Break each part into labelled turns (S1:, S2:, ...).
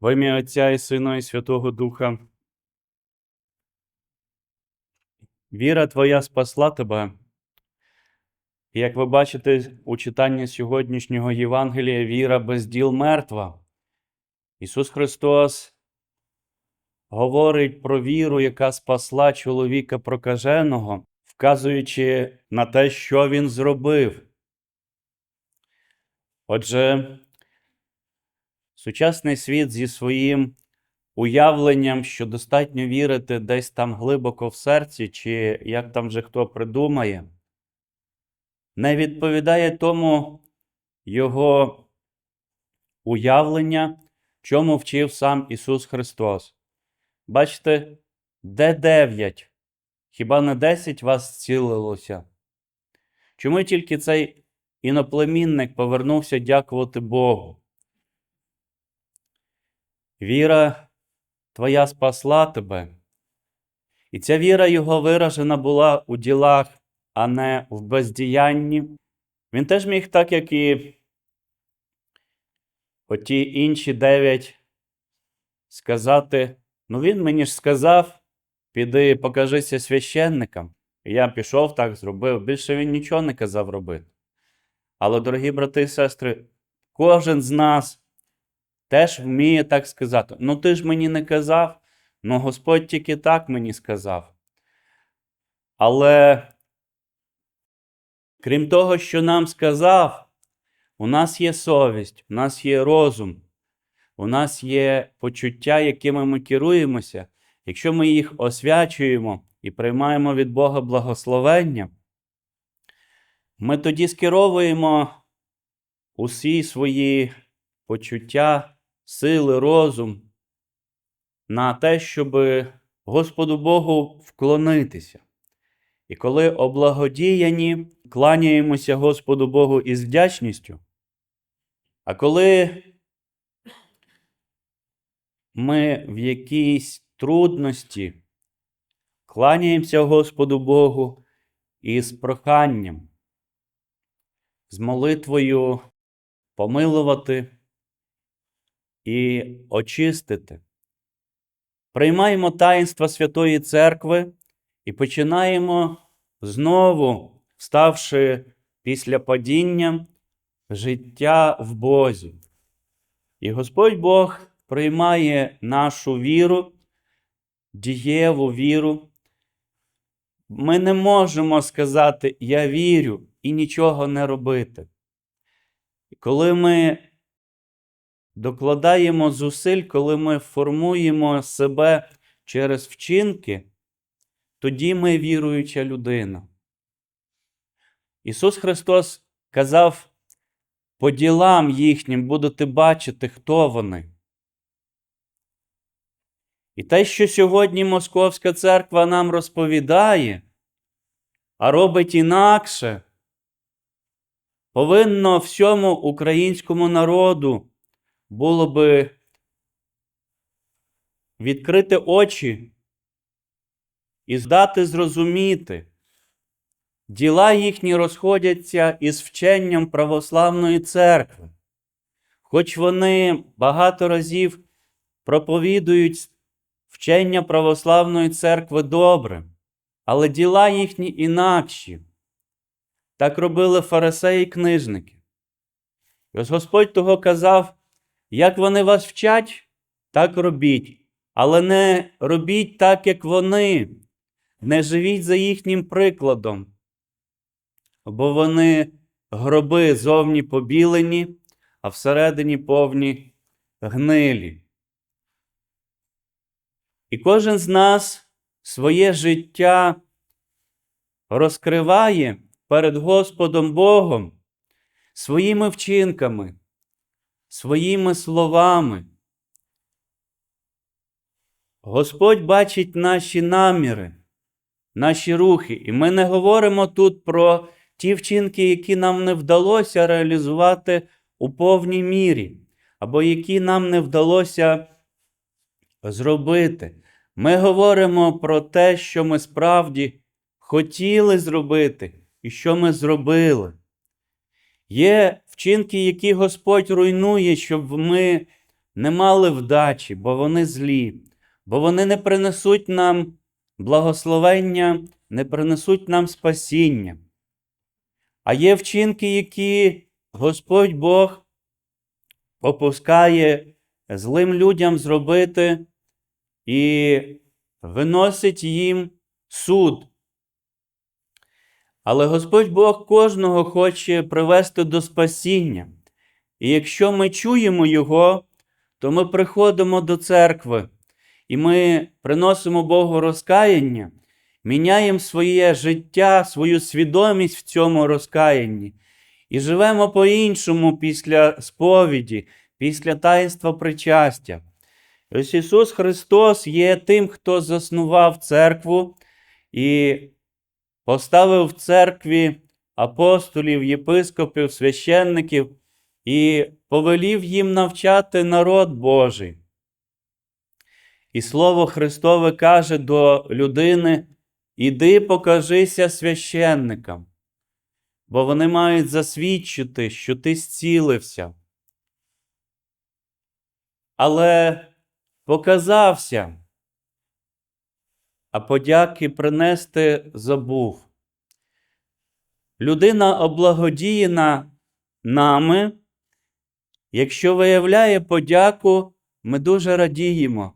S1: Во ім'я Отця і Сина, і Святого Духа. Віра Твоя спасла тебе. І як ви бачите у читанні сьогоднішнього Євангелія, віра без діл мертва. Ісус Христос говорить про віру, яка спасла чоловіка прокаженого, вказуючи на те, що Він зробив. Отже, Сучасний світ зі своїм уявленням, що достатньо вірити десь там глибоко в серці, чи як там вже хто придумає, не відповідає тому його уявлення, чому вчив сам Ісус Христос. Бачите, де дев'ять? Хіба не десять вас зцілилося? Чому тільки цей іноплемінник повернувся дякувати Богу? Віра твоя спасла тебе. І ця віра його виражена була у ділах, а не в бездіянні. Він теж міг, так як і оті інші дев'ять, сказати: ну він мені ж сказав, піди покажися священникам. І я пішов так, зробив. Більше він нічого не казав робити. Але, дорогі брати і сестри, кожен з нас теж вміє так сказати. Ну ти ж мені не казав, ну Господь тільки так мені сказав. Але крім того, що нам сказав, у нас є совість, у нас є розум, у нас є почуття, якими ми керуємося. Якщо ми їх освячуємо і приймаємо від Бога благословення, ми тоді скеровуємо усі свої почуття сили, розум на те, щоб Господу Богу вклонитися. І коли облагодіяні, кланяємося Господу Богу із вдячністю, а коли ми в якійсь трудності кланяємося Господу Богу із проханням, з молитвою помилувати і очистити. Приймаємо таїнства Святої Церкви і починаємо знову, ставши після падіння, життя в Бозі. І Господь Бог приймає нашу віру, дієву віру. Ми не можемо сказати Я вірю і нічого не робити. Коли ми докладаємо зусиль, коли ми формуємо себе через вчинки, тоді ми віруюча людина. Ісус Христос казав, по ділам їхнім будете бачити, хто вони. І те, що сьогодні Московська церква нам розповідає, а робить інакше, повинно всьому українському народу було би відкрити очі і здати зрозуміти, діла їхні розходяться із вченням православної церкви. Хоч вони багато разів проповідують вчення православної церкви добре, але діла їхні інакші. Так робили фарисеї і книжники. І ось Господь того казав, як вони вас вчать, так робіть, але не робіть так, як вони, не живіть за їхнім прикладом, бо вони гроби зовні побілені, а всередині повні гнилі. І кожен з нас своє життя розкриває перед Господом Богом своїми вчинками, своїми словами. Господь бачить наші наміри, наші рухи. І ми не говоримо тут про ті вчинки, які нам не вдалося реалізувати у повній мірі, або які нам не вдалося зробити. Ми говоримо про те, що ми справді хотіли зробити і що ми зробили. Є вчинки, які Господь руйнує, щоб ми не мали вдачі, бо вони злі, бо вони не принесуть нам благословення, не принесуть нам спасіння. А є вчинки, які Господь Бог попускає злим людям зробити і виносить їм суд. Але Господь Бог кожного хоче привести до спасіння. І якщо ми чуємо Його, то ми приходимо до церкви, і ми приносимо Богу розкаяння, міняємо своє життя, свою свідомість в цьому розкаянні і живемо по-іншому після сповіді, після таїнства причастя. Ось Ісус Христос є тим, хто заснував церкву і поставив в церкві апостолів, єпископів, священників і повелів їм навчати народ Божий. І Слово Христове каже до людини: Іди покажися священникам, бо вони мають засвідчити, що ти зцілився. Але показався, а подяки принести забув. Людина облагодіяна нами, якщо виявляє подяку, ми дуже радіємо.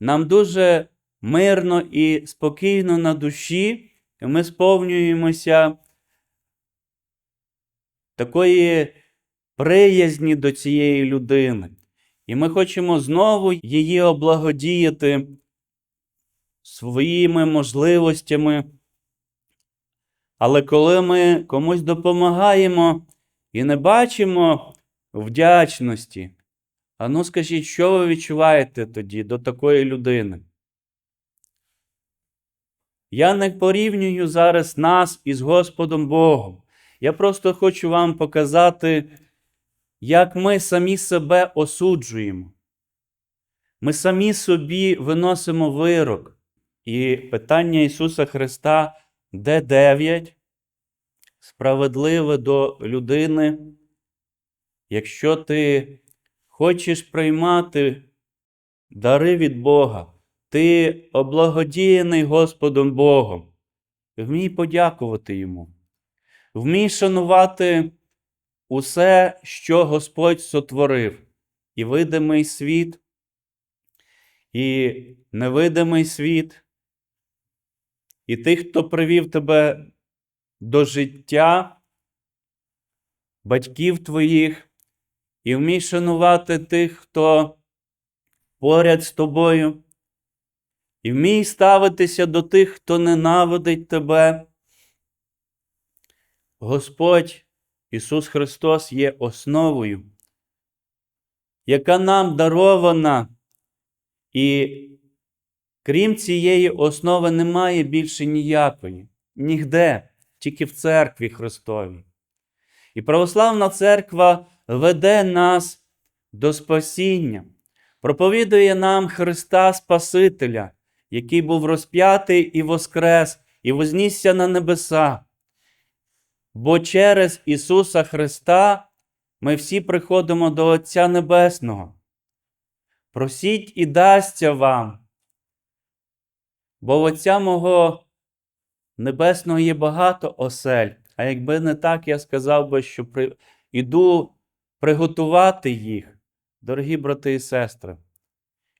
S1: Нам дуже мирно і спокійно на душі, і ми сповнюємося такої приязні до цієї людини. І ми хочемо знову її облагодіяти своїми можливостями. Але коли ми комусь допомагаємо і не бачимо вдячності, а ну скажіть, що ви відчуваєте тоді до такої людини? Я не порівнюю зараз нас із Господом Богом. Я просто хочу вам показати, як ми самі себе осуджуємо. Ми самі собі виносимо вирок. І питання Ісуса Христа, де 9, справедливе до людини. Якщо ти хочеш приймати дари від Бога, ти облагодіяний Господом Богом, вмій подякувати Йому, вмій шанувати усе, що Господь сотворив, і видимий світ, і невидимий світ, і тих, хто привів тебе до життя, батьків твоїх, і вмій шанувати тих, хто поряд з тобою, і вмій ставитися до тих, хто ненавидить тебе. Господь Ісус Христос є основою, яка нам дарована, і крім цієї основи немає більше ніякої, нігде, тільки в церкві Христовій. І православна церква веде нас до спасіння, проповідує нам Христа Спасителя, який був розп'ятий і воскрес, і вознісся на небеса. Бо через Ісуса Христа ми всі приходимо до Отця Небесного. Просіть і дасться вам. Бо в Отця мого Небесного є багато осель. А якби не так, я сказав би, що при... іду приготувати їх, дорогі брати і сестри.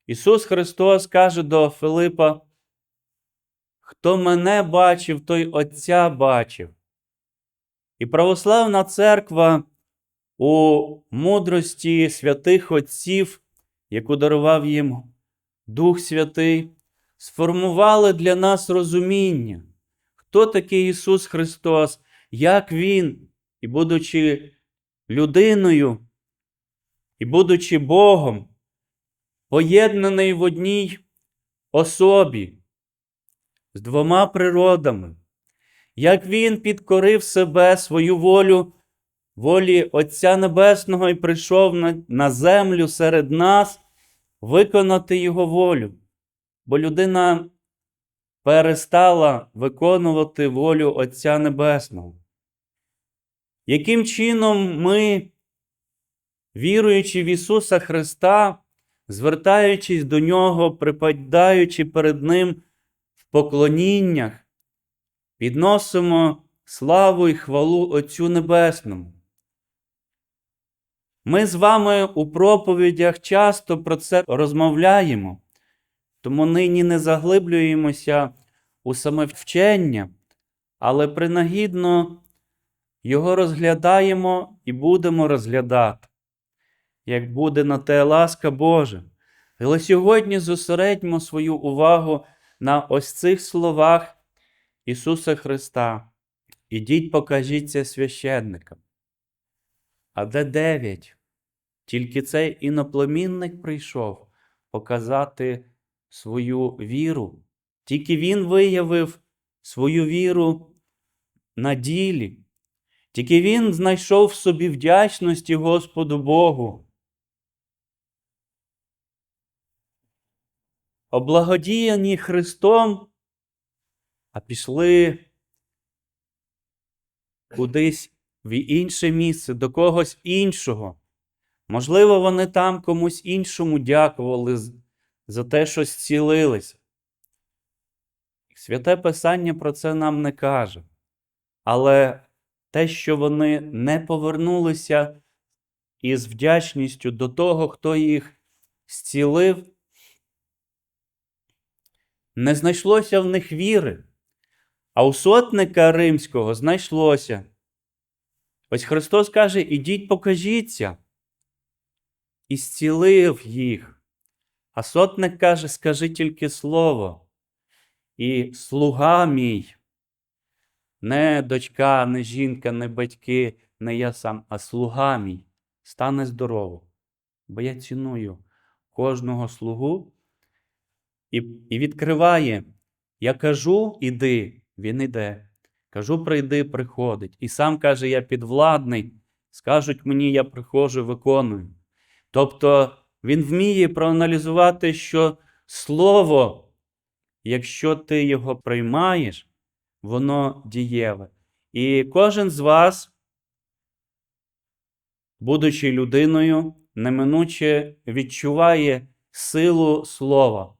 S1: Ісус Христос каже до Филипа: Хто мене бачив, той Отця бачив. І православна церква у мудрості святих Отців, яку дарував їм Дух Святий, сформували для нас розуміння, хто такий Ісус Христос, як Він, і будучи людиною, і будучи Богом, поєднаний в одній особі з двома природами як Він підкорив себе свою волю, волі Отця Небесного і прийшов на, на землю серед нас виконати Його волю. Бо людина перестала виконувати волю Отця Небесного. Яким чином ми, віруючи в Ісуса Христа, звертаючись до нього, припадаючи перед Ним в поклоніннях, підносимо славу і хвалу Отцю Небесному. Ми з вами у проповідях часто про це розмовляємо, тому нині не заглиблюємося у саме вчення, але принагідно його розглядаємо і будемо розглядати, як буде на те ласка Божа. Але сьогодні зосередьмо свою увагу на ось цих словах Ісуса Христа. Ідіть, покажіться священникам. А де дев'ять? Тільки цей іноплемінник прийшов показати свою віру. Тільки він виявив свою віру на ділі. Тільки він знайшов в собі вдячності Господу Богу. Облагодіяні Христом, а пішли кудись в інше місце, до когось іншого. Можливо, вони там комусь іншому дякували за те, що зцілилися. Святе Писання про це нам не каже. Але те, що вони не повернулися із вдячністю до того, хто їх зцілив, не знайшлося в них віри. А у сотника римського знайшлося. Ось Христос каже: ідіть, покажіться. І зцілив їх. А сотник каже: скажи тільки слово. І слуга мій, не дочка, не жінка, не батьки, не я сам, а слуга мій стане здорово. Бо я ціную кожного слугу і, і відкриває. Я кажу, іди, він іде. Кажу, прийди, приходить. І сам каже, я підвладний. Скажуть мені, я приходжу, виконую. Тобто він вміє проаналізувати, що слово, якщо ти його приймаєш, воно дієве. І кожен з вас, будучи людиною, неминуче відчуває силу слова.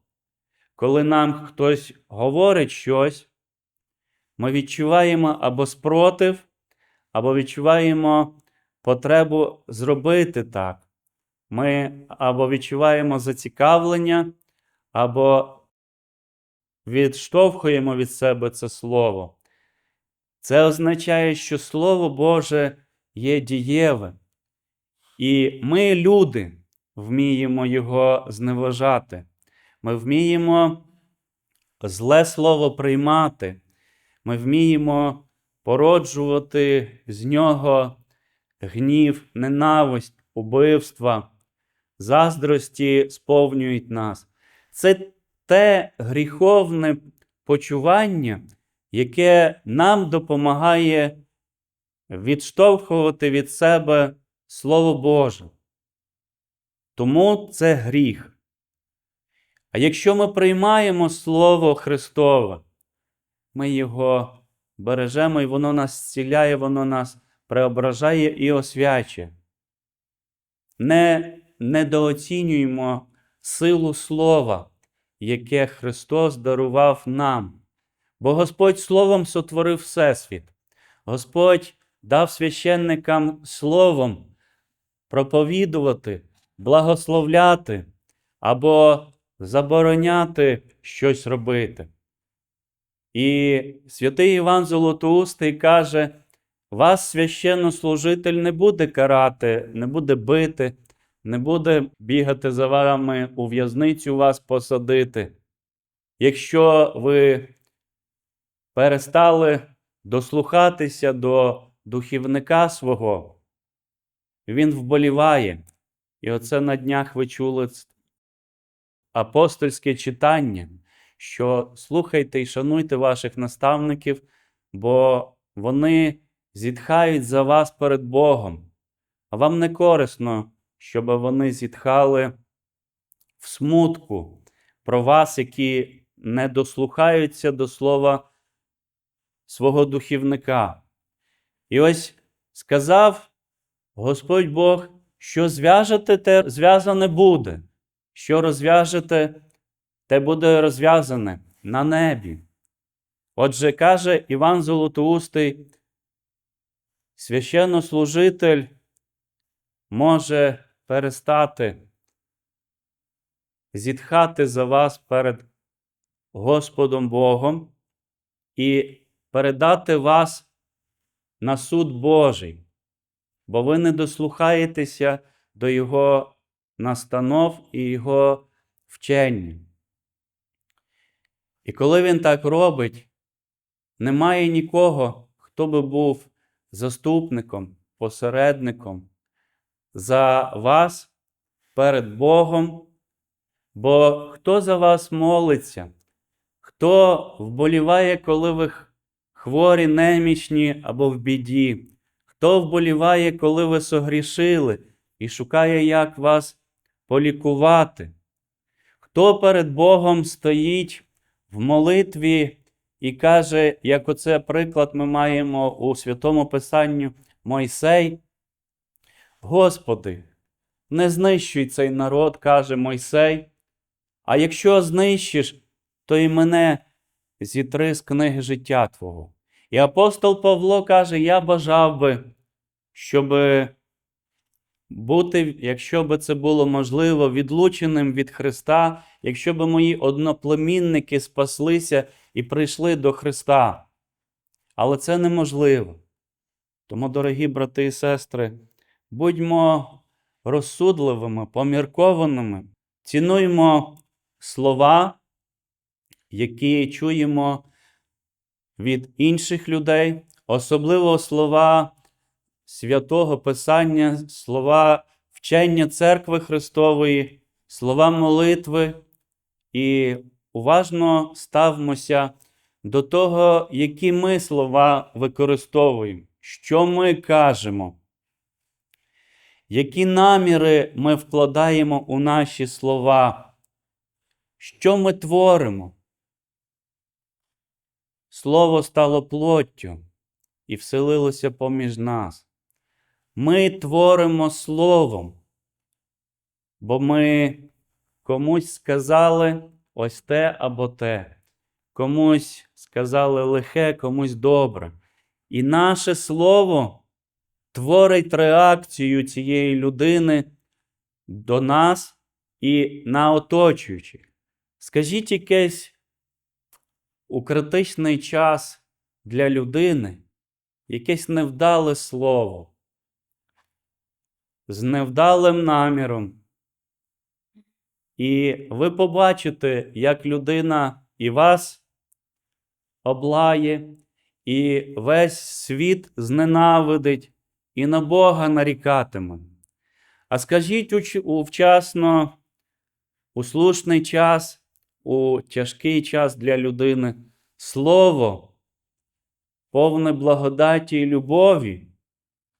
S1: Коли нам хтось говорить щось, ми відчуваємо або спротив, або відчуваємо потребу зробити так. Ми або відчуваємо зацікавлення, або відштовхуємо від себе це слово. Це означає, що Слово Боже є дієве. І ми, люди, вміємо його зневажати. Ми вміємо зле слово приймати. Ми вміємо породжувати з нього гнів, ненависть, убивства, заздрості сповнюють нас. Це те гріховне почування, яке нам допомагає відштовхувати від себе Слово Боже. Тому це гріх. А якщо ми приймаємо Слово Христове, ми його бережемо, і воно нас зціляє, воно нас преображає і освячує. Не недооцінюємо силу Слова, яке Христос дарував нам. Бо Господь Словом сотворив Всесвіт. Господь дав священникам Словом проповідувати, благословляти або забороняти щось робити. І святий Іван Золотоустий каже: вас священнослужитель не буде карати, не буде бити, не буде бігати за вами у в'язницю вас посадити. Якщо ви перестали дослухатися до духівника свого, він вболіває. І оце на днях ви чули апостольське читання, що слухайте і шануйте ваших наставників, бо вони зітхають за вас перед Богом. А вам не корисно, щоб вони зітхали в смутку про вас, які не дослухаються до слова свого духівника. І ось сказав Господь Бог, що зв'яжете, те зв'язане буде, що розв'яжете, те буде розв'язане на небі. Отже, каже Іван Золотоустий, священнослужитель може перестати зітхати за вас перед Господом Богом і передати вас на суд Божий, бо ви не дослухаєтеся до Його настанов і Його вчення. І коли він так робить, немає нікого, хто би був заступником, посередником за вас перед Богом, бо хто за вас молиться, хто вболіває, коли ви хворі, немічні або в біді, хто вболіває, коли ви согрішили і шукає, як вас полікувати, хто перед Богом стоїть в молитві і каже, як оце приклад ми маємо у Святому Писанні Мойсей. Господи, не знищуй цей народ, каже Мойсей, а якщо знищиш, то і мене зітри з книги життя Твого. І апостол Павло каже: Я бажав би, щоб бути, якщо би це було можливо, відлученим від Христа, якщо б мої одноплемінники спаслися і прийшли до Христа. Але це неможливо. Тому, дорогі брати і сестри, будьмо розсудливими, поміркованими, цінуймо слова, які чуємо від інших людей, особливо слова святого Писання, слова вчення Церкви Христової, слова молитви, і уважно ставмося до того, які ми слова використовуємо, що ми кажемо, які наміри ми вкладаємо у наші слова, що ми творимо. Слово стало плоттю і вселилося поміж нас. Ми творимо словом, бо ми комусь сказали ось те або те, комусь сказали лихе, комусь добре. І наше слово творить реакцію цієї людини до нас і на оточуючих. Скажіть якесь у критичний час для людини якесь невдале слово з невдалим наміром. І ви побачите, як людина і вас облає, і весь світ зненавидить, і на Бога нарікатиме. А скажіть вчасно, у слушний час, у тяжкий час для людини слово, повне благодаті і любові,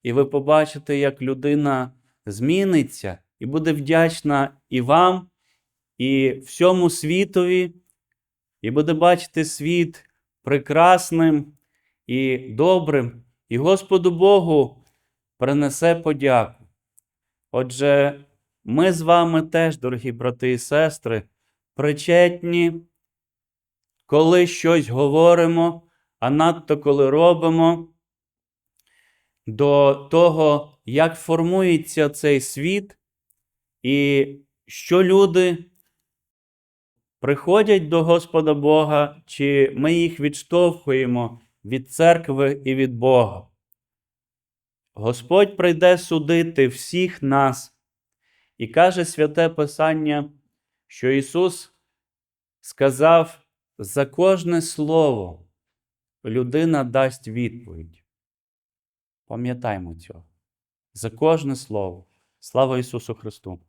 S1: і ви побачите, як людина зміниться і буде вдячна і вам, і всьому світові, і буде бачити світ прекрасним і добрим, і Господу Богу принесе подяку. Отже, ми з вами теж, дорогі брати і сестри, причетні, коли щось говоримо, а надто коли робимо, до того, як формується цей світ, і що люди приходять до Господа Бога, чи ми їх відштовхуємо від церкви і від Бога. Господь прийде судити всіх нас, і каже святе Писання, що Ісус сказав, за кожне слово людина дасть відповідь. Пам'ятаймо цього. За кожне слово. Слава Ісусу Христу!